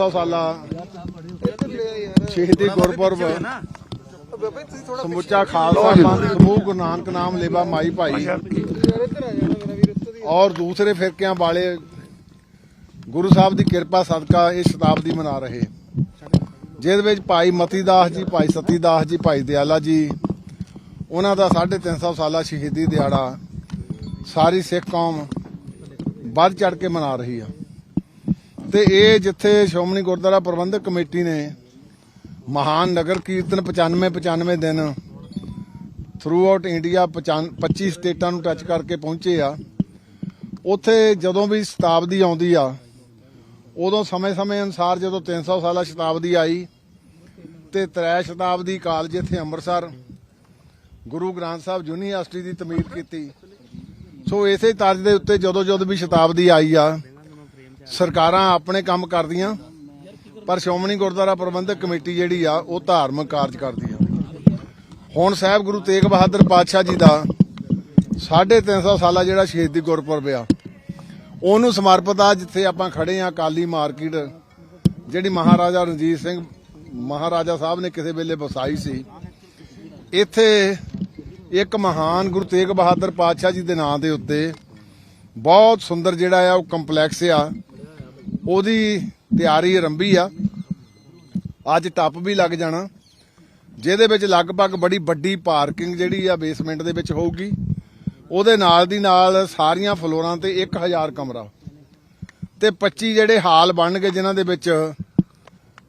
300 ਸਾਲਾ। ਸ਼ਹੀਦੀ ਗੁਰਪੁਰਬ। ਸਮੁੱਚਾ ਖਾਲਸਾ ਪੰਥ ਸਮੂਹ ਗੁਰੂ ਨਾਨਕ ਨਾਮ ਲੇਵਾ ਮਾਈ ਭਾਈ। ਔਰ ਦੂਸਰੇ ਫਿਰਕਿਆਂ ਵਾਲੇ ਗੁਰੂ ਸਾਹਿਬ ਦੀ ਕਿਰਪਾ ਸਦਕਾ ਇਹ ਸ਼ਤਾਬਦੀ ਮਨਾ ਰਹੇ। ਜਿਹਦੇ ਵਿੱਚ ਭਾਈ ਮਤੀ ਦਾਸ ਜੀ ਭਾਈ ਸਤੀ ਦਾਸ ਜੀ ਭਾਈ ਦਿਆਲਾ ਜੀ ਉਹਨਾਂ ਦਾ 350 ਸਾਲਾ ਸ਼ਹੀਦੀ ਦਿਹਾੜਾ ਸਾਰੀ ਸਿੱਖ ਕੌਮ ਵੱਧ ਚੜ ਕੇ ਮਨਾ ਰਹੀ ਆ। ਤੇ ਇਹ ਜਿੱਥੇ ਸ਼੍ਰੋਮਣੀ ਗੁਰਦੁਆਰਾ ਪ੍ਰਬੰਧਕ ਕਮੇਟੀ ਨੇ ਮਹਾਨ ਨਗਰ ਕੀਰਤਨ 95 95 ਦਿਨ ਥਰੂ ਆਊਟ ਇੰਡੀਆ 25 ਸਟੇਟਾਂ ਨੂੰ ਟੱਚ ਕਰਕੇ ਪਹੁੰਚੇ ਆ। ਉੱਥੇ ਜਦੋਂ ਵੀ ਸ਼ਤਾਬਦੀ ਆਉਂਦੀ ਆ, ਉਦੋਂ ਸਮੇਂ-ਸਮੇਂ ਅਨੁਸਾਰ ਜਦੋਂ 300 ਸਾਲਾ ਸ਼ਤਾਬਦੀ ਆਈ ਤੇ ਤ੍ਰੈ ਸ਼ਤਾਬਦੀ ਕਾਲਜ ਇੱਥੇ ਅੰਮ੍ਰਿਤਸਰ ਗੁਰੂ ਗ੍ਰੰਥ ਸਾਹਿਬ ਯੂਨੀਵਰਸਿਟੀ ਦੀ ਤਮੀਰ ਕੀਤੀ, ਸੋ ਇਸੇ ਤਰਜ਼ ਦੇ ਉੱਤੇ ਜਦੋਂ ਜਦੋਂ ਵੀ ਸ਼ਤਾਬਦੀ ਆਈ ਆ ਸਰਕਾਰਾਂ ਆਪਣੇ ਕੰਮ ਕਰਦੀਆਂ, ਪਰ ਸ਼੍ਰੋਮਣੀ ਗੁਰਦੁਆਰਾ ਪ੍ਰਬੰਧਕ ਕਮੇਟੀ ਜਿਹੜੀ ਆ, ਉਹ ਧਾਰਮਿਕ ਕਾਰਜ ਕਰਦੀ ਆ। ਹੁਣ ਸਾਹਿਬ ਗੁਰੂ ਤੇਗ ਬਹਾਦਰ ਪਾਤਸ਼ਾਹ ਜੀ ਦਾ 350 ਸਾਲਾ ਜਿਹੜਾ ਸ਼ਹੀਦੀ ਗੁਰਪੁਰਬ ਆ, ਉਹਨੂੰ ਸਮਰਪਿਤ ਆ ਜਿੱਥੇ ਆਪਾਂ ਖੜੇ ਆ ਕਾਲੀ ਮਾਰਕੀਟ, ਜਿਹੜੀ ਮਹਾਰਾਜਾ ਰਣਜੀਤ ਸਿੰਘ, ਮਹਾਰਾਜਾ ਸਾਹਿਬ ਨੇ ਕਿਸੇ ਵੇਲੇ ਵਸਾਈ ਸੀ। ਇੱਥੇ ਇੱਕ ਮਹਾਨ ਗੁਰੂ ਤੇਗ ਬਹਾਦਰ ਪਾਤਸ਼ਾਹ ਜੀ ਦੇ ਨਾਂ ਦੇ ਉੱਤੇ ਬਹੁਤ ਸੁੰਦਰ ਜਿਹੜਾ ਆ, ਉਹ ਕੰਪਲੈਕਸ ਆ। ਉਹਦੀ ਤਿਆਰੀ ਆਰੰਭੀ ਆ। ਅੱਜ ਟੱਪ ਵੀ ਲੱਗ ਜਾਣਾ। ਜਿਹਦੇ ਵਿੱਚ ਲਗਭਗ ਬੜੀ ਵੱਡੀ ਪਾਰਕਿੰਗ ਜਿਹੜੀ ਆ ਬੇਸਮੈਂਟ ਦੇ ਵਿੱਚ ਹੋਊਗੀ। ਉਹਦੇ ਨਾਲ ਦੀ ਨਾਲ ਸਾਰੀਆਂ ਫਲੋਰਾਂ ਤੇ 1000 ਕਮਰਾ। ਤੇ 25 ਜਿਹੜੇ ਹਾਲ ਬਣਨਗੇ ਜਿਨ੍ਹਾਂ ਦੇ ਵਿੱਚ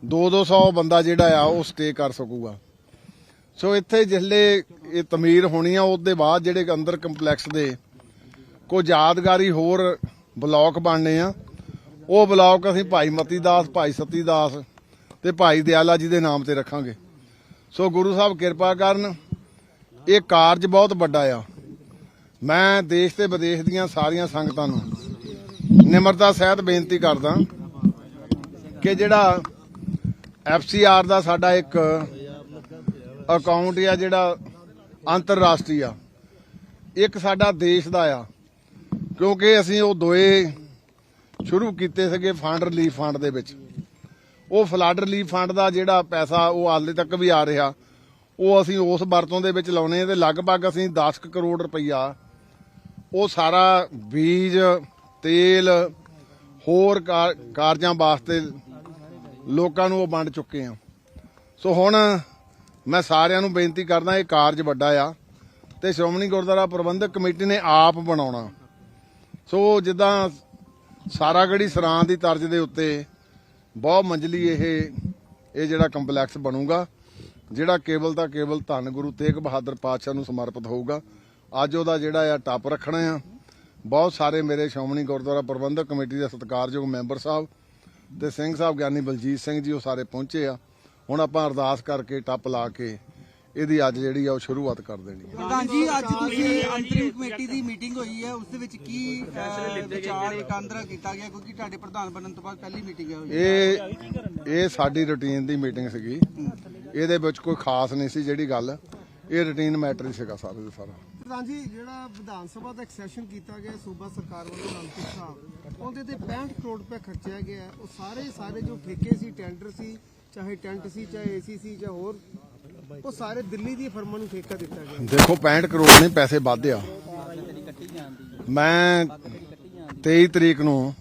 2-200 ਬੰਦਾ ਜਿਹੜਾ ਆ ਉਹ ਸਟੇ ਕਰ ਸਕੂਗਾ। ਸੋ ਇੱਥੇ ਜਿਸਲੇ ਇਹ ਤਮੀਰ ਹੋਣੀ ਆ, ਉਹਦੇ ਬਾਅਦ ਜਿਹੜੇ ਅੰਦਰ ਕੰਪਲੈਕਸ ਦੇ ਕੋਈ ਯਾਦਗਾਰੀ ਹੋਰ ਬਲਾਕ ਬਣਨੇ ਆ। ਉਹ ਬਲਾਕ ਅਸੀਂ ਭਾਈ ਮਤੀ ਦਾਸ ਭਾਈ ਸਤੀ ਦਾਸ ਤੇ ਭਾਈ ਦਿਆਲਾ ਜੀ ਦੇ ਨਾਮ ਤੇ ਰੱਖਾਂਗੇ। ਸੋ ਗੁਰੂ ਸਾਹਿਬ ਕਿਰਪਾ ਕਰਨ, ਇਹ ਕਾਰਜ ਬਹੁਤ ਵੱਡਾ ਆ। ਮੈਂ ਦੇਸ਼ ਤੇ ਵਿਦੇਸ਼ ਦੀਆਂ ਸਾਰੀਆਂ ਸੰਗਤਾਂ ਨੂੰ ਨਿਮਰਤਾ ਸਹਿਤ ਬੇਨਤੀ ਕਰਦਾ ਕਿ ਜਿਹੜਾ ਐਫਸੀਆਰ ਦਾ ਸਾਡਾ ਇੱਕ ਅਕਾਊਂਟ ਆ ਜਿਹੜਾ ਅੰਤਰਰਾਸ਼ਟਰੀ ਆ, ਇੱਕ ਸਾਡਾ ਦੇਸ਼ ਦਾ ਆ। ਕਿਉਂਕਿ ਅਸੀਂ ਉਹ ਦੋਏ ਸ਼ੁਰੂ ਕੀਤੇ ਸੀਗੇ ਫੰਡ ਰਿਲੀਫ ਫੰਡ ਦੇ ਵਿੱਚ। ਉਹ ਫਲੱਡ ਰਿਲੀਫ ਫੰਡ ਦਾ ਜਿਹੜਾ ਪੈਸਾ ਉਹ ਹਾਲੇ ਤੱਕ ਵੀ ਆ ਰਿਹਾ। ਉਹ ਅਸੀਂ ਉਸ ਵਰਤੋਂ ਦੇ ਵਿੱਚ ਲਾਉਨੇ ਆ ਤੇ ਲਗਭਗ ਅਸੀਂ 10 ਕੁ ਕਰੋੜ ਰੁਪਈਆ ਉਹ ਸਾਰਾ ਬੀਜ, ਤੇਲ, ਹੋਰ ਕਾਰ- ਕਾਰਜਾਂ ਵਾਸਤੇ ਲੋਕਾਂ ਨੂੰ ਉਹ ਵੰਡ ਚੁੱਕੇ ਆ। ਸੋ ਹੁਣ ਮੈਂ ਸਾਰਿਆਂ ਨੂੰ ਬੇਨਤੀ ਕਰਦਾ ਇਹ ਕਾਰਜ ਵੱਡਾ ਆ ਤੇ ਸ਼੍ਰੋਮਣੀ ਗੁਰਦੁਆਰਾ ਪ੍ਰਬੰਧਕ ਕਮੇਟੀ ਨੇ ਆਪ ਬਣਾਉਣਾ। ਸੋ ਜਿੱਦਾਂ ਸਾਰਾਗੜੀ ਸਰਾਂ ਦੀ ਤਰਜ਼ ਦੇ ਉੱਤੇ ਬਹੁ ਮੰਜ਼ਲੀ ਇਹ ਇਹ ਜਿਹੜਾ ਕੰਪਲੈਕਸ ਬਣੂਗਾ, ਜਿਹੜਾ ਕੇਵਲ ਤਾਂ ਕੇਵਲ ਧੰਨ ਗੁਰੂ ਤੇਗ ਬਹਾਦਰ ਪਾਤਸ਼ਾਹ ਨੂੰ ਸਮਰਪਿਤ ਹੋਊਗਾ, ਅੱਜ ਉਹਦਾ ਜਿਹੜਾ ਆ ਟੱਪ ਰੱਖਣਾ ਆ। ਬਹੁਤ ਸਾਰੇ ਮੇਰੇ ਸ਼੍ਰੋਮਣੀ ਗੁਰਦੁਆਰਾ ਪ੍ਰਬੰਧਕ ਕਮੇਟੀ ਦੇ ਸਤਿਕਾਰਯੋਗ ਮੈਂਬਰ ਸਾਹਿਬ ਤੇ ਸਿੰਘ ਸਾਹਿਬ ਗਿਆਨੀ ਬਲਜੀਤ ਸਿੰਘ ਜੀ ਉਹ ਸਾਰੇ ਪਹੁੰਚੇ ਆ। ਹੁਣ ਆਪਾਂ ਅਰਦਾਸ ਕਰਕੇ ਟੱਪ ਲਾ ਕੇ ਇਹਦੀ ਅੱਜ ਜਿਹੜੀ ਆ ਉਹ ਸ਼ੁਰੂਆਤ ਕਰ ਦੇਣੀ ਹੈ ਪ੍ਰਧਾਨ ਜੀ ਅੱਜ ਤੁਸੀਂ ਅੰਤਰਿਮ ਕਮੇਟੀ ਦੀ ਮੀਟਿੰਗ ਹੋਈ ਹੈ ਉਸ ਦੇ ਵਿੱਚ ਕੀ ਵਿਚਾਰ ਇਕਾਂਦਰਾ ਕੀਤਾ ਗਿਆ ਕਿਉਂਕਿ ਤੁਹਾਡੇ ਪ੍ਰਧਾਨ ਬਣਨ ਤੋਂ ਬਾਅਦ ਪਹਿਲੀ ਮੀਟਿੰਗ ਹੈ ਇਹ ਇਹ ਸਾਡੀ ਰੁਟੀਨ ਦੀ ਮੀਟਿੰਗ ਸੀਗੀ। ਇਹਦੇ ਵਿੱਚ ਕੋਈ ਖਾਸ ਨਹੀਂ ਸੀ ਜਿਹੜੀ ਗੱਲ। ਇਹ ਰੁਟੀਨ ਮੈਟਰ ਹੀ ਸੀਗਾ ਸਾਰੇ ਦਾ ਸਾਰਾ। ਪ੍ਰਧਾਨ ਜੀ ਜਿਹੜਾ ਵਿਧਾਨ ਸਭਾ ਦਾ ਇੱਕ ਸੈਸ਼ਨ ਕੀਤਾ ਗਿਆ ਸੂਬਾ ਸਰਕਾਰ ਵੱਲੋਂ ਅਨੰਦਪੁਰ ਸਾਹਿਬ ਉਹਦੇ ਤੇ 65 ਕਰੋੜ ਰੁਪਏ ਖਰਚਿਆ ਗਿਆ। ਉਹ ਸਾਰੇ ਸਾਰੇ ਜੋ ਠੇਕੇ ਸੀ ਟੈਂਡਰ ਸੀ ਚਾਹੇ ਟੈਂਟ ਸੀ ਚਾਹੇ ਏਸੀ ਸੀ ਜਾਂ ਹੋਰ ਉਹ ਸਾਰੇ ਦਿੱਲੀ ਦੀ ਫਰਮਾਂ ਨੂੰ ਠੇਕਾ ਦਿੱਤਾ ਗਿਆ। ਦੇਖੋ 65 ਕਰੋੜ ਨਹੀਂ ਪੈਸੇ ਵੱਧ ਆ। ਮੈਂ 23 ਤਰੀਕ ਨੂੰ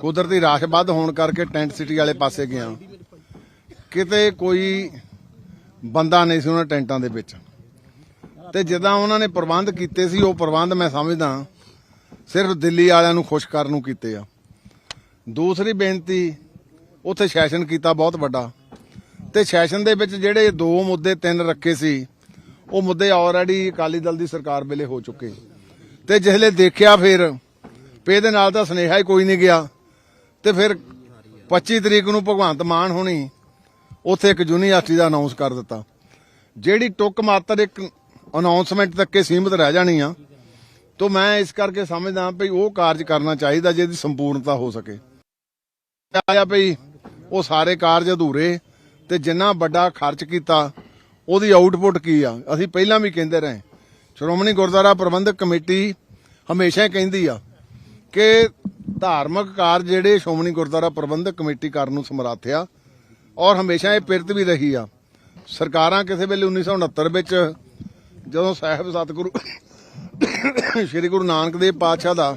ਕੁਦਰਤੀ ਰਾਸ਼ ਵੱਧ ਹੋਣ ਕਰਕੇ ਟੈਂਟ ਸਿਟੀ ਵਾਲੇ ਪਾਸੇ ਗਿਆ। ਕਿਤੇ ਕੋਈ ਬੰਦਾ ਨਹੀਂ ਸੀ ਉਹਨਾਂ ਟੈਂਟਾਂ ਦੇ ਵਿੱਚ। ਤੇ ਜਿੱਦਾਂ ਉਹਨਾਂ ਨੇ ਪ੍ਰਬੰਧ ਕੀਤੇ ਸੀ, ਉਹ ਪ੍ਰਬੰਧ ਮੈਂ ਸਮਝਦਾ ਸਿਰਫ ਦਿੱਲੀ ਵਾਲਿਆਂ ਨੂੰ ਖੁਸ਼ ਕਰਨ ਨੂੰ ਕੀਤੇ ਆ। ਦੂਸਰੀ ਬੇਨਤੀ, ਉੱਥੇ ਸੈਸ਼ਨ ਕੀਤਾ ਬਹੁਤ ਵੱਡਾ। ਤੇ ਸੈਸ਼ਨ ਦੇ ਵਿੱਚ ਜਿਹੜੇ ਦੋ ਮੁੱਦੇ, ਤਿੰਨ ਰੱਖੇ ਸੀ, ਉਹ ਮੁੱਦੇ ਆਲਰੇਡੀ ਅਕਾਲੀ ਦਲ ਦੀ ਸਰਕਾਰ ਵੇਲੇ ਹੋ ਚੁੱਕੇ। ਤੇ ਜਿਹਲੇ ਦੇਖਿਆ ਫਿਰ ਪੇ ਦੇ ਨਾਲ ਤਾਂ ਸੁਨੇਹਾ ਹੀ ਕੋਈ ਨਹੀਂ ਗਿਆ। ਤੇ ਫਿਰ 25 ਤਰੀਕ ਨੂੰ ਭਗਵੰਤ ਮਾਨ ਹੋਣੀ, ਉੱਥੇ ਇੱਕ ਯੂਨੀਵਰਸਿਟੀ ਦਾ ਅਨਾਉਂਸ ਕਰ ਦਿੱਤਾ। ਜਿਹੜੀ ਟੁੱਕ ਮਾਤਰ ਇੱਕ ਅਨਾਉਂਸਮੈਂਟ ਤੱਕ ਹੀ ਸੀਮਿਤ ਰਹਿ ਜਾਣੀ ਆ, ਤੋਂ ਮੈਂ ਇਸ ਕਰਕੇ ਸਮਝਦਾ ਵੀ ਉਹ ਕਾਰਜ ਕਰਨਾ ਚਾਹੀਦਾ ਜਿਹਦੀ ਸੰਪੂਰਨਤਾ ਹੋ ਸਕੇ। ਆਇਆ ਭਈ ਉਹ ਸਾਰੇ ਕਾਰਜ ਅਧੂਰੇ ਤੇ ਜਿੰਨਾ ਵੱਡਾ ਖਰਚ ਕੀਤਾ, ਉਹਦੀ ਆਊਟਪੁੱਟ ਕੀ ਆ? ਅਸੀਂ ਪਹਿਲਾਂ ਵੀ ਕਹਿੰਦੇ ਰਹੇ। ਸ਼੍ਰੋਮਣੀ ਗੁਰਦੁਆਰਾ ਪ੍ਰਬੰਧਕ ਕਮੇਟੀ ਹਮੇਸ਼ਾ ਹੀ ਕਹਿੰਦੀ ਆ ਕਿ ਧਾਰਮਿਕ ਕਾਰਜ ਜਿਹੜੇ ਸ਼੍ਰੋਮਣੀ ਗੁਰਦੁਆਰਾ ਪ੍ਰਬੰਧਕ ਕਮੇਟੀ ਕਰਨ ਨੂੰ ਸਮਰੱਥ ਆ ਔਰ ਹਮੇਸ਼ਾ ਇਹ ਪਿਰਤ ਵੀ ਰਹੀ ਆ। ਸਰਕਾਰਾਂ ਕਿਸੇ ਵੇਲੇ 1969 ਵਿੱਚ ਜਦੋਂ ਸਾਹਿਬ ਸਤਿਗੁਰੂ ਸ੍ਰੀ ਗੁਰੂ ਨਾਨਕ ਦੇਵ ਪਾਤਸ਼ਾਹ ਦਾ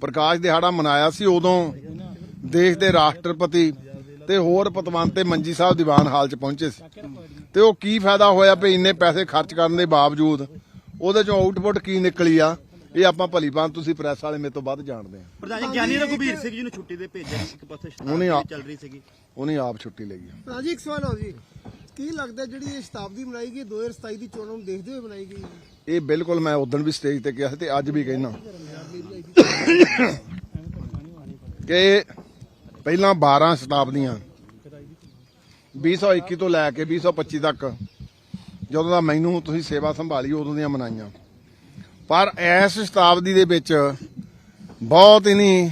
ਪ੍ਰਕਾਸ਼ ਦਿਹਾੜਾ ਮਨਾਇਆ ਸੀ, ਉਦੋਂ ਦੇਸ਼ ਦੇ ਰਾਸ਼ਟਰਪਤੀ ਤੇ ਹੋਰ ਪਤਵੰਤੇ ਮੰਜੀ ਸਾਹਿਬ ਦੀਵਾਨ ਹਾਲ 'ਚ ਪਹੁੰਚੇ ਸੀ। ਤੇ ਉਹ ਕੀ ਫਾਇਦਾ ਹੋਇਆ ਵੀ ਇੰਨੇ ਪੈਸੇ ਖਰਚ ਕਰਨ ਦੇ ਬਾਵਜੂਦ ਉਹਦੇ ਚੋਂ ਆਊਟਪੁੱਟ ਕੀ ਨਿਕਲੀ ਆ ਇਹ ਆਪਾਂ ਭਲੀ ਭਾਂਤ ਤੁਸੀਂ ਪ੍ਰੈਸ ਵਾਲੇ ਮੇਰੇ ਤੋਂ ਵੱਧ ਜਾਣਦੇ ਆ। ਪ੍ਰਧਾਨ ਜੀ ਗਿਆਨੀ ਰਘੁਬੀਰ ਸਿੰਘ ਜੀ ਨੂੰ ਛੁੱਟੀ ਦੇ ਭੇਜਿਆ ਇੱਕ ਪਾਸੇ ਉਹਨੇ ਆ- ਸ਼ਤਾਬਦੀ ਚੱਲ ਰਹੀ ਸੀਗੀ। ਉਹਨੇ ਆਪ ਛੁੱਟੀ ਲਈ ਆ। ਰਾਜੀ ਇੱਕ ਸਵਾਲ ਹੋ ਜੀ। ਕੀ ਲੱਗਦਾ ਜਿਹੜੀ ਇਹ ਸ਼ਤਾਬਦੀ ਮਨਾਈ ਗਈ 2027 ਦੀ ਚੋਣਾਂ ਨੂੰ ਦੇਖਦੇ ਹੋਏ ਬਣਾਈ ਗਈ? ਹੈ? ਇਹ ਬਿਲਕੁਲ ਮੈਂ ਉਦੋਂ ਵੀ ਸਟੇਜ ਤੇ ਕਿਹਾ ਸੀ ਤੇ ਅੱਜ ਵੀ ਕਹਿਣਾ ਕਿ ਪਹਿਲਾਂ 12 ਸ਼ਤਾਬਦੀਆਂ 2021 ਤੋਂ ਲੈ ਕੇ 2025 ਤੱਕ। ਜਦੋਂ ਦਾ ਮੈਨੂੰ ਤੁਸੀਂ ਸੇਵਾ ਸੰਭਾਲੀ, ਉਦੋਂ ਦੀਆਂ ਮਨਾਈਆਂ। ਪਰ ਇਸ ਸ਼ਤਾਬਦੀ ਦੇ ਵਿੱਚ ਬਹੁਤ ਹੀ ਨਹੀਂ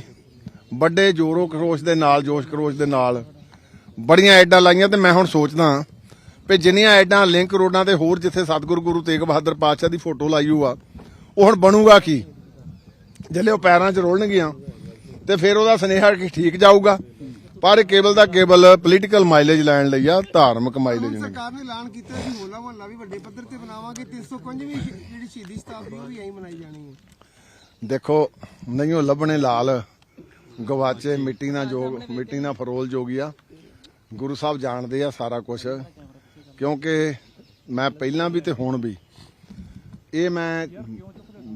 ਵੱਡੇ ਜੋਰੋ ਖਰੋਸ਼ ਦੇ ਨਾਲ, ਜੋਸ਼ ਖਰੋਸ਼ ਦੇ ਨਾਲ ਬੜੀਆਂ ਐਡਾਂ ਲਾਈਆਂ ਤੇ ਮੈਂ ਹੁਣ ਸੋਚਦਾ ਵੀ ਜਿੰਨੀਆਂ ਐਡਾਂ ਲਿੰਕ ਰੋਡਾਂ ਤੇ ਹੋਰ ਜਿੱਥੇ ਸਤਿਗੁਰੂ ਗੁਰੂ ਤੇਗ ਬਹਾਦਰ ਪਾਤਸ਼ਾਹ ਦੀ ਫੋਟੋ ਲਾਈ ਹੋਊ ਉਹ ਹੁਣ ਬਣੂਗਾ ਕੀ? ਜਿਹੜੇ ਉਹ ਪੈਰਾਂ 'ਚ ਰੋਲਣਗੀਆਂ ਤੇ ਫਿਰ ਉਹਦਾ ਸੁਨੇਹਾ ਕੀ ਠੀਕ ਜਾਊਗਾ। ਪਰ ਕੇਵਲ ਦਾ ਕੇਵਲ ਪੋਲੀਟੀਕਲ ਮਾਈਲੇਜ ਲੈਣ ਲਈ ਆ ਧਾਰਮਿਕ ਮਾਈਲੇਜ ਨਹੀਂ। ਸਰਕਾਰ ਨੇ ਐਲਾਨ ਕੀਤਾ ਸੀ ਹੋਲਾ ਮਹੱਲਾ ਵੀ ਵੱਡੇ ਪੱਧਰ ਤੇ ਬਣਾਵਾਂਗੇ 305ਵੀਂ ਜਿਹੜੀ ਸ਼ਹੀਦੀ ਸ਼ਤਾਬਦੀ ਉਹ ਵੀ ਐਂ ਮਨਾਈ ਜਾਣੀ ਹੈ। ਦੇਖੋ ਨਹੀਂਓ ਲੱਭਣੇ ਲਾਲ ਗਵਾਚੇ ਮਿੱਟੀ ਨਾਲ ਜੋਗ ਮਿੱਟੀ ਨਾਲ ਫਰੋਲ ਜੋਗੀਆ ਗੁਰੂ ਸਾਹਿਬ ਜਾਣਦੇ ਆ ਸਾਰਾ ਕੁਝ ਕਿਉਂਕਿ ਮੈਂ ਪਹਿਲਾਂ ਵੀ ਤੇ ਹੁਣ ਵੀ ਇਹ ਮੈਂ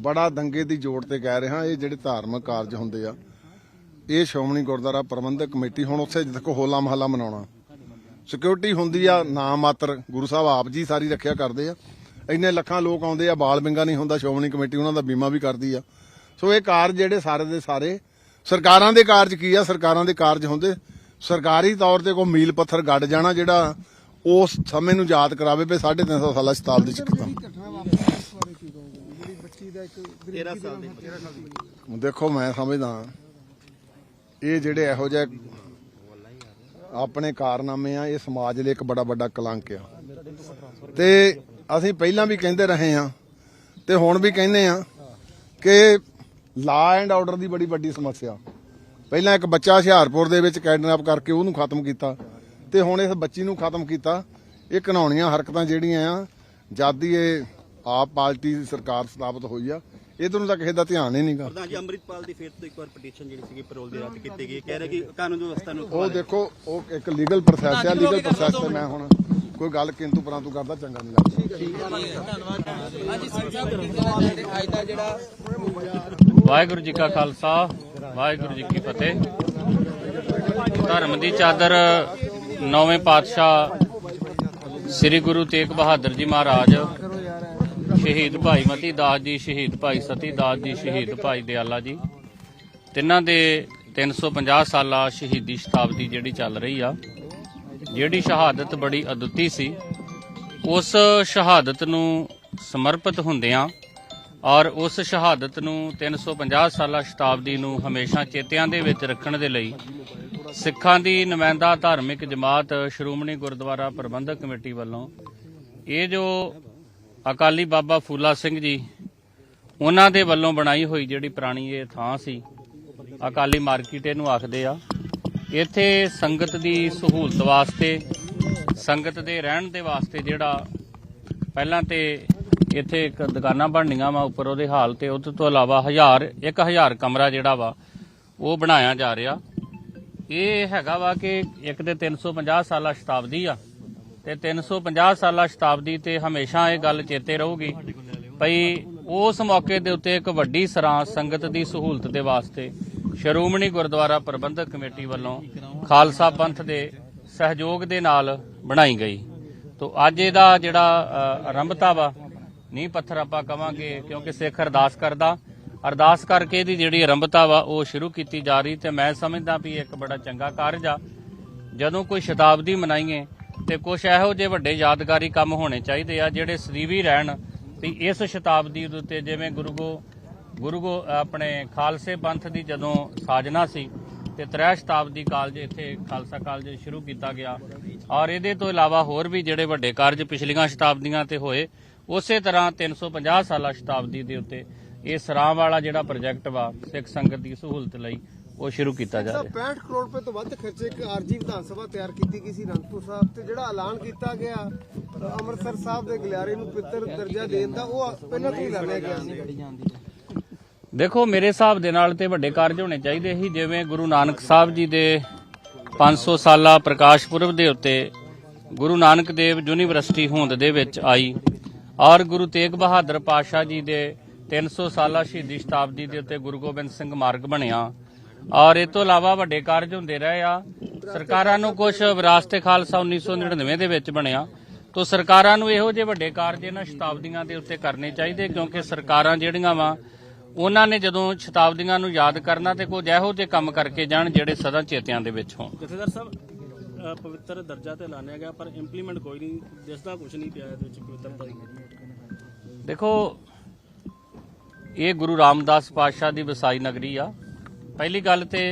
ਬੜਾ ਦੰਗੇ ਦੀ ਜੋੜ ਤੇ ਕਹਿ ਰਿਹਾ ਇਹ ਜਿਹੜੇ ਧਾਰਮਿਕ ਕਾਰਜ ਹੁੰਦੇ ਆ। ਇਹ ਸ਼੍ਰੋਮਣੀ ਗੁਰਦੁਆਰਾ ਪ੍ਰਬੰਧਕ ਕਮੇਟੀ ਹੁਣ ਉੱਥੇ ਦੇਖੋ ਹੋਲਾ ਮਹੱਲਾ ਮਨਾਉਣਾ। ਸਿਕਿਉਰਿਟੀ ਹੁੰਦੀ ਆ ਨਾ ਮਾਤਰ। ਗੁਰੂ ਸਾਹਿਬ ਆਪ ਜੀ ਸਾਰੀ ਰੱਖਿਆ ਕਰਦੇ ਆ। ਇੰਨੇ ਲੱਖਾਂ ਲੋਕ ਆਉਂਦੇ ਆ ਬਾਲ ਬਿੰਗਾ ਨਹੀਂ ਹੁੰਦਾ ਸ਼੍ਰੋਮਣੀ ਕਮੇਟੀ ਉਹਨਾਂ ਦਾ ਬੀਮਾ ਵੀ ਕਰਦੀ ਆ। ਸੋ ਇਹ ਕਾਰਜ ਜਿਹੜੇ ਸਾਰੇ ਦੇ ਸਾਰੇ ਸਰਕਾਰਾਂ ਦੇ ਕਾਰਜ ਕੀ ਆ? ਸਰਕਾਰਾਂ ਦੇ ਕਾਰਜ ਹੁੰਦੇ। ਸਰਕਾਰੀ ਤੌਰ ਤੇ ਕੋਈ ਮੀਲ ਪੱਥਰ ਗੱਡ ਜਾਣਾ ਜਿਹੜਾ ਉਸ ਸਮੇਂ ਨੂੰ ਯਾਦ ਕਰਾਵੇ ਵੀ 350 ਸਾਲਾ ਸ਼ਤਾਬਦੀ ਚ ਖਤਮ ਜਿਹੜੀ ਘਟਨਾ ਵਾਪਰੀ ਇਸ ਬਾਰੇ ਕੀ ਕਹੋਗੇ ਜਿਹੜੀ ਬੱਚੀ ਦਾ। ਇੱਕ 13 ਸਾਲ ਦੇ। ਦੇਖੋ ਮੈਂ ਸਮਝਦਾ ਇਹ ਜਿਹੜੇ ਇਹੋ ਜਿਹੇ ਆਪਣੇ ਕਾਰਨਾਮੇ ਆ, ਇਹ ਸਮਾਜ ਲਈ ਇੱਕ ਬੜਾ ਵੱਡਾ ਕਲੰਕ ਆ। ਤੇ ਅਸੀਂ ਪਹਿਲਾਂ ਵੀ ਕਹਿੰਦੇ ਰਹੇ ਆ ਤੇ ਹੁਣ ਵੀ ਕਹਿੰਦੇ ਆ ਕਿ ਲਾ ਐਂਡ ਆਰਡਰ ਦੀ ਬੜੀ ਵੱਡੀ ਸਮੱਸਿਆ। ਪਹਿਲਾਂ ਇੱਕ ਬੱਚਾ ਹੁਸ਼ਿਆਰਪੁਰ ਦੇ ਵਿੱਚ ਕੈਡਨੈਪ ਕਰਕੇ ਉਹਨੂੰ ਖਤਮ ਕੀਤਾ ਤੇ ਹੁਣ ਇਸ ਬੱਚੀ ਨੂੰ ਖਤਮ ਕੀਤਾ। ਇਹ ਘਨਾਉਣੀਆਂ ਹਰਕਤਾਂ ਜਿਹੜੀਆਂ ਆ, ਜਦ ਦੀ ਇਹ ਆਪ ਪਾਰਟੀ ਦੀ ਸਰਕਾਰ ਸਥਾਪਿਤ ਹੋਈ ਆ ਇਧਰ ਨੂੰ ਤਾਂ ਕਿਸੇ ਦਾ ਧਿਆਨ ਹੀ ਨਹੀਂਗਾ ਪ੍ਰਧਾਨ ਜੀ ਅੰਮ੍ਰਿਤਪਾਲ ਦੀ ਫੇਰ ਤੋਂ ਇੱਕ ਵਾਰ ਪਟੀਸ਼ਨ ਜਿਹੜੀ ਸੀਗੀ ਪੈਰੋਲ ਦੀ ਰੱਦ ਕੀਤੀ ਗਈ ਹੈ। ਕਹਿ ਰਹੇ ਕਿ ਕਾਨੂੰਨ ਵਿਵਸਥਾ ਨੂੰ ਉਹ ਦੇਖੋ ਉਹ ਇੱਕ ਲੀਗਲ ਪ੍ਰੋਸੈਸ ਹੈ ਲੀਗਲ ਪ੍ਰੋਸੈਸ ਤੇ ਮੈਂ ਹੁਣ ਕੋਈ ਗੱਲ ਕਿੰਤੂ ਪਰੰਤੂ ਕਰਦਾ ਚੰਗਾ ਨਹੀਂ ਲੱਗਦਾ। ਵਾਹਿਗੁਰੂ ਜੀ ਕਾ ਖਾਲਸਾ ਵਾਹਿਗੁਰੂ ਜੀ ਕੀ ਫਤਿਹ। ਧਰਮ ਦੀ ਚਾਦਰ ਨੌਵੇਂ ਪਾਤਸ਼ਾਹ ਸ੍ਰੀ ਗੁਰੂ ਤੇਗ ਬਹਾਦਰ ਜੀ ਮਹਾਰਾਜ ਸ਼ਹੀਦ ਭਾਈ ਮਤੀ ਦਾਸ ਜੀ, ਸ਼ਹੀਦ ਭਾਈ ਸਤੀ ਦਾਸ ਜੀ, ਸ਼ਹੀਦ ਭਾਈ ਦਿਆਲਾ ਜੀ। ਤਿੰਨਾਂ ਦੇ 350 ਸਾਲਾ ਸ਼ਹੀਦੀ ਸ਼ਤਾਬਦੀ ਜਿਹੜੀ ਚੱਲ ਰਹੀ ਆ, ਜਿਹੜੀ ਸ਼ਹਾਦਤ ਬੜੀ ਅਦੁੱਤੀ ਸੀ, ਉਸ ਸ਼ਹਾਦਤ ਨੂੰ ਸਮਰਪਿਤ ਹੁੰਦਿਆਂ ਔਰ ਉਸ ਸ਼ਹਾਦਤ ਨੂੰ 350 ਸਾਲਾ ਸ਼ਤਾਬਦੀ ਨੂੰ ਹਮੇਸ਼ਾ ਚੇਤਿਆਂ ਦੇ ਵਿੱਚ ਰੱਖਣ ਦੇ ਲਈ ਸਿੱਖਾਂ ਦੀ ਨੁਮਾਇੰਦਾ ਧਾਰਮਿਕ ਜਮਾਤ ਸ਼੍ਰੋਮਣੀ ਗੁਰਦੁਆਰਾ ਪ੍ਰਬੰਧਕ ਕਮੇਟੀ ਵੱਲੋਂ ਇਹ ਜੋ ਅਕਾਲੀ ਬਾਬਾ ਫੂਲਾ ਸਿੰਘ ਜੀ, ਉਹਨਾਂ ਦੇ ਵੱਲੋਂ ਬਣਾਈ ਹੋਈ ਜਿਹੜੀ ਪੁਰਾਣੀ ਇਹ ਥਾਂ ਸੀ, ਅਕਾਲੀ ਮਾਰਕੀਟ ਇਹਨੂੰ ਆਖਦੇ ਆ। ਇੱਥੇ ਸੰਗਤ ਦੀ ਸਹੂਲਤ ਵਾਸਤੇ, ਸੰਗਤ ਦੇ ਰਹਿਣ ਦੇ ਵਾਸਤੇ ਜਿਹੜਾ ਪਹਿਲਾਂ ਤੇ ਇੱਥੇ ਇੱਕ ਦੁਕਾਨਾਂ ਬਣਨੀਆਂ ਵਾ ਉੱਪਰ ਉਹਦੇ ਹਾਲ ਤੇ, ਉਹਦੇ ਤੋਂ ਇਲਾਵਾ ਹਜ਼ਾਰ 1000 ਕਮਰਾ ਜਿਹੜਾ ਵਾ, ਉਹ ਬਣਾਇਆ ਜਾ ਰਿਹਾ। ਇਹ ਹੈਗਾ ਵਾ ਕਿ ਇੱਕ ਦੇ 350 ਸਾਲਾ ਸ਼ਤਾਬਦੀ ਆ। ਤੇ 350 ਸਾਲਾ ਸ਼ਤਾਬਦੀ ਤੇ ਹਮੇਸ਼ਾ ਇਹ ਗੱਲ ਚੇਤੇ ਰਹੂਗੀ ਭਈ ਉਸ ਮੌਕੇ ਦੇ ਉੱਤੇ ਇੱਕ ਵੱਡੀ ਸਰਾਂ ਸੰਗਤ ਦੀ ਸਹੂਲਤ ਦੇ ਵਾਸਤੇ ਸ਼੍ਰੋਮਣੀ ਗੁਰਦੁਆਰਾ ਪ੍ਰਬੰਧਕ ਕਮੇਟੀ ਵੱਲੋਂ ਖਾਲਸਾ ਪੰਥ ਦੇ ਸਹਿਯੋਗ ਦੇ ਨਾਲ ਬਣਾਈ ਗਈ। ਤੋਂ ਅੱਜ ਇਹਦਾ ਜਿਹੜਾ ਆਰੰਭਤਾ ਵਾ, ਨੀਂਹ ਪੱਥਰ ਆਪਾਂ ਕਵਾਂਗੇ ਕਿਉਂਕਿ ਸਿੱਖ ਅਰਦਾਸ ਕਰਦਾ। ਅਰਦਾਸ ਕਰਕੇ ਇਹਦੀ ਜਿਹੜੀ ਆਰੰਭਤਾ ਵਾ, ਉਹ ਸ਼ੁਰੂ ਕੀਤੀ ਜਾ ਰਹੀ ਤੇ ਮੈਂ ਸਮਝਦਾ ਵੀ ਇੱਕ ਬੜਾ ਚੰਗਾ ਕਾਰਜ ਆ। ਜਦੋਂ ਕੋਈ ਸ਼ਤਾਬਦੀ ਮਨਾਈਏ ਤੇ ਕੁਝ ਇਹੋ ਜਿਹੇ ਵੱਡੇ ਯਾਦਗਾਰੀ ਕੰਮ ਹੋਣੇ ਚਾਹੀਦੇ ਆ ਜਿਹੜੇ ਸਦੀਵੀ ਰਹਿਣ ਵੀ ਇਸ ਸ਼ਤਾਬਦੀ ਦੇ ਉੱਤੇ ਜਿਵੇਂ ਗੁਰੂ ਗੋ ਗੁਰੂ ਗੋ ਆਪਣੇ ਖਾਲਸੇ ਪੰਥ ਦੀ ਜਦੋਂ ਸਾਜਨਾ ਸੀ ਤੇ ਤ੍ਰੈ ਸ਼ਤਾਬਦੀ ਕਾਲਜ ਇੱਥੇ ਖਾਲਸਾ ਕਾਲਜ ਸ਼ੁਰੂ ਕੀਤਾ ਗਿਆ। ਔਰ ਇਹਦੇ ਤੋਂ ਇਲਾਵਾ ਹੋਰ ਵੀ ਜਿਹੜੇ ਵੱਡੇ ਕਾਰਜ ਪਿਛਲੀਆਂ ਸ਼ਤਾਬਦੀਆਂ ਤੇ ਹੋਏ, ਉਸੇ ਤਰ੍ਹਾਂ 350 ਸਾਲਾ ਸ਼ਤਾਬਦੀ ਦੇ ਉੱਤੇ ਇਹ ਸਰਾਂ ਵਾਲਾ ਜਿਹੜਾ ਪ੍ਰੋਜੈਕਟ ਵਾ ਸਿੱਖ ਸੰਗਤ ਦੀ ਸਹੂਲਤ ਲਈ ਉਹ ਸ਼ੁਰੂ ਕੀਤਾ ਜਾ ਰਿਹਾ। 65 ਕਰੋੜ ਰੁਪਏ ਤੋਂ ਵੱਧ ਖਰਚੇ ਇੱਕ ਆਰਜੀ ਵਿਧਾਨ ਸਭਾ ਤਿਆਰ ਕੀਤੀ ਗਈ ਸੀ ਅਨੰਦਪੁਰ ਸਾਹਿਬ ਤੇ ਜਿਹੜਾ ਐਲਾਨ ਕੀਤਾ ਗਿਆ ਅੰਮ੍ਰਿਤਸਰ ਸਾਹਿਬ ਦੇ ਗਲਿਆਰੇ ਨੂੰ ਪਿੱਤਰ ਦਰਜਾ ਦੇਣ ਦਾ ਉਹ ਪਹਿਲਾਂ ਤੋਂ ਹੀ ਐਲਾਨਿਆ ਗਿਆ। ਸੀ ਦੇਖੋ ਮੇਰੇ ਹਿਸਾਬ ਦੇ ਨਾਲ ਤੇ ਵੱਡੇ ਕਾਰਜ ਹੋਣੇ ਚਾਹੀਦੇ ਸੀ ਜਿਵੇਂ ਗੁਰੂ ਨਾਨਕ ਸਾਹਿਬ ਜੀ ਦੇ 500 ਸਾਲਾ ਪ੍ਰਕਾਸ਼ ਪੁਰਬ ਦੇ ਉੱਤੇ ਗੁਰੂ ਨਾਨਕ ਦੇਵ ਯੂਨੀਵਰਸਿਟੀ ਹੋਂਦ ਦੇ ਵਿੱਚ ਆਈ ਔਰ ਗੁਰੂ ਤੇਗ ਬਹਾਦਰ ਪਾਤਸ਼ਾਹ ਜੀ ਦੇ 300 ਸਾਲਾ ਸ਼ਹੀਦੀ ਸ਼ਤਾਬਦੀ ਦੇ ਉੱਤੇ ਗੁਰੂ ਗੋਬਿੰਦ ਸਿੰਘ ਮਾਰਗ ਬਣਿਆ। ਔਰ ਇਹ ਤੋਂ ਇਲਾਵਾ ਵੱਡੇ ਕਾਰਜ ਹੁੰਦੇ ਰਹੇ ਆ। ਸਰਕਾਰਾਂ ਨੂੰ ਕੁਝ ਵਿਰਾਸਤ ਖਾਲਸਾ 1999 ਦੇ ਵਿੱਚ ਬਣਿਆ। ਤੋ ਸਰਕਾਰਾਂ ਨੂੰ ਇਹੋ ਜਿਹੇ ਵੱਡੇ ਕਾਰਜ ਇਹਨਾਂ ਸ਼ਤਾਬਦੀਆਂ ਦੇ ਉੱਤੇ ਕਰਨੇ ਚਾਹੀਦੇ ਕਿਉਂਕਿ ਸਰਕਾਰਾਂ ਜਿਹੜੀਆਂ ਵਾ ਉਹਨਾਂ ਨੇ ਜਦੋਂ ਸ਼ਤਾਬਦੀਆਂ ਨੂੰ ਯਾਦ ਕਰਨਾ ਤੇ ਕੁਝ ਇਹੋ ਜਿਹੇ ਕੰਮ ਕਰਕੇ ਜਾਣ ਜਿਹੜੇ ਸਦਾ ਚੇਤਿਆਂ ਦੇ ਵਿੱਚ ਹੋਣ। ਜਥੇਦਾਰ ਸਾਹਿਬ ਪਵਿੱਤਰ ਦਰਜਾ ਤੇ ਐਲਾਨਿਆ ਗਿਆ ਪਰ ਇੰਪਲੀਮੈਂਟ ਕੋਈ ਨਹੀਂ ਦਿਸਦਾ ਕੁਝ ਨਹੀਂ ਪਿਆ ਇਹਦੇ ਵਿੱਚ ਪਵਿੱਤਰਤਾ ਦੀ। ਦੇਖੋ ਇਹ ਗੁਰੂ ਰਾਮਦਾਸ ਪਾਤਸ਼ਾਹ ਦੀ ਵਸਾਈ ਨਗਰੀ ਆ। ਪਹਿਲੀ ਗੱਲ ਤੇ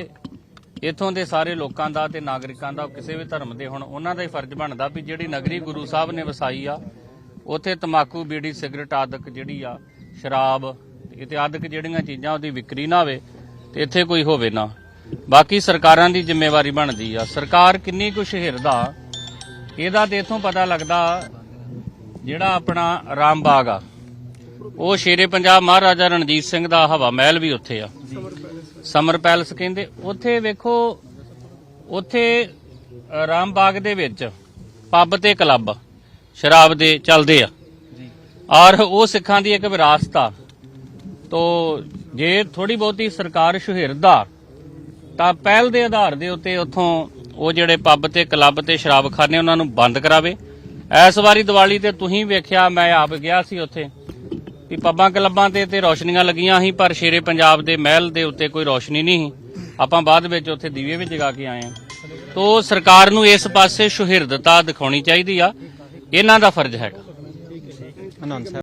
ਇਥੋਂ ਦੇ ਸਾਰੇ ਲੋਕਾਂ ਦਾ ਤੇ ਨਾਗਰਿਕਾਂ ਦਾ, ਕਿਸੇ ਵੀ ਧਰਮ ਦੇ ਹੁਣ ਉਹਨਾਂ ਦਾ ਹੀ ਫਰਜ਼ ਬਣਦਾ ਵੀ ਜਿਹੜੀ ਨਗਰੀ ਗੁਰੂ ਸਾਹਿਬ ਨੇ ਵਸਾਈ ਆ, ਉੱਥੇ ਤਮਾਕੂ ਬੀੜੀ, ਸਿਗਰਟ ਆਦਿਕ ਜਿਹੜੀ ਆ, ਸ਼ਰਾਬ ਇਤਿਆਦਿਕ ਜਿਹੜੀਆਂ ਚੀਜ਼ਾਂ ਉਹਦੀ ਵਿਕਰੀ ਨਾ ਹੋਵੇ ਤੇ ਇੱਥੇ ਕੋਈ ਹੋਵੇ ਨਾ। ਬਾਕੀ ਸਰਕਾਰਾਂ ਦੀ ਜ਼ਿੰਮੇਵਾਰੀ ਬਣਦੀ ਆ। ਸਰਕਾਰ ਕਿੰਨੀ ਕੁ ਹਿਰਦਾ ਇਹਦਾ ਤੇ ਇਥੋਂ ਪਤਾ ਲੱਗਦਾ ਜਿਹੜਾ ਆਪਣਾ ਰਾਮਬਾਗ ਆ। ਉਹ ਸ਼ੇਰੇ ਪੰਜਾਬ ਮਹਾਰਾਜਾ ਰਣਜੀਤ ਸਿੰਘ ਦਾ ਹਵਾ ਮਹਿਲ ਵੀ ਉੱਥੇ ਆ। ਸਮਰ ਪੈਲਸ ਕਹਿੰਦੇ ਉੱਥੇ ਵੇਖੋ ਉੱਥੇ ਅ, ਰਾਮਬਾਗ ਦੇ ਵਿੱਚ ਪੱਬ ਤੇ ਕਲੱਬ ਸ਼ਰਾਬ ਦੇ ਚੱਲਦੇ ਆ। ਔਰ ਉਹ ਸਿੱਖਾਂ ਦੀ ਇੱਕ ਵਿਰਾਸਤ ਆ। ਤੋ ਜੇ ਥੋੜੀ ਬਹੁਤੀ ਸਰਕਾਰ ਸ਼ਹਿਰਦਾ ਤਾਂ ਪਹਿਲ ਦੇ ਆਧਾਰ ਦੇ ਉੱਤੇ ਉੱਥੋਂ ਉਹ ਜਿਹੜੇ ਪੱਬ ਤੇ ਕਲੱਬ ਤੇ ਸ਼ਰਾਬਖਾਨੇ ਉਹਨਾਂ ਨੂੰ ਬੰਦ ਕਰਾਵੇ। ਇਸ ਵਾਰੀ ਦੀਵਾਲੀ ਤੇ ਤੁਸੀਂ ਵੇਖਿਆ ਮੈਂ ਆਪ ਗਿਆ ਸੀ ਉੱਥੇ। ਵੀ ਪੱਬਾਂ ਕਲੱਬਾਂ ਤੇ ਤੇ ਰੋਸ਼ਨੀਆਂ ਲੱਗੀਆਂ ਸੀ, ਪਰ ਸ਼ੇਰੇ ਪੰਜਾਬ ਦੇ ਮਹਿਲ ਦੇ ਉੱਤੇ ਕੋਈ ਰੋਸ਼ਨੀ ਨਹੀਂ ਸੀ। ਆਪਾਂ ਬਾਅਦ ਵਿੱਚ ਉੱਥੇ ਦੀਵੇ ਵੀ ਜਗਾ ਕੇ ਆਏ ਆ ਤੋ ਸਰਕਾਰ ਨੂੰ ਇਸ ਪਾਸੇ ਸੁਹਿਰਦਤਾ ਦਿਖਾਉਣੀ ਚਾਹੀਦੀ ਆ। ਇਹਨਾਂ ਦਾ ਫਰਜ਼ ਹੈਗਾ।